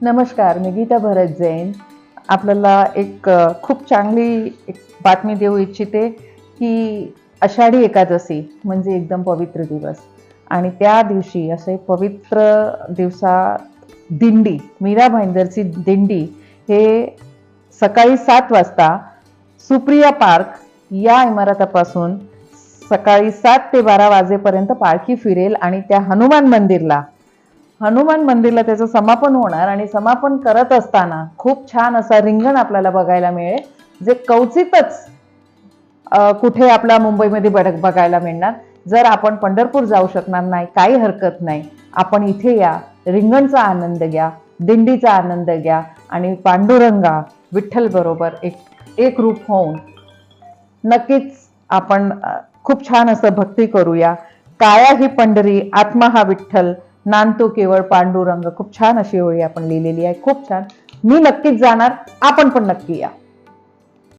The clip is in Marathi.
नमस्कार मी गीता भरत जैन. आपल्याला एक खूप चांगली एक बातमी देऊ इच्छिते की आषाढी एकादशी म्हणजे एकदम पवित्र दिवस. आणि त्या दिवशी असे पवित्र दिवसा दिंडी मीरा भाईंदरची दिंडी हे सकाळी सात वाजता सुप्रिया पार्क या इमारतापासून सकाळी सात ते बारा वाजेपर्यंत पालखी फिरेल आणि त्या हनुमान मंदिरला हनुमान मंदिरला त्याचं समापन होणार आणि समापन करत असताना खूप छान असा रिंगण आपल्याला बघायला मिळेल जे कवचितच कुठे आपला मुंबईमध्ये बड बघायला मिळणार. जर आपण पंढरपूर जाऊ शकणार नाही काही हरकत नाही आपण इथे या रिंगणचा आनंद घ्या दिंडीचा आनंद घ्या आणि पांडुरंगा विठ्ठल बरोबर एक एक रूप होऊन नक्कीच आपण खूप छान असं भक्ती करूया. काया ही पंढरी आत्मा हा विठ्ठल नांदतो केवळ पांडुरंग. खूप छान अशी होळी आपण लिहिलेली आहे. खूप छान. मी नक्कीच जाणार. आपण पण नक्की या.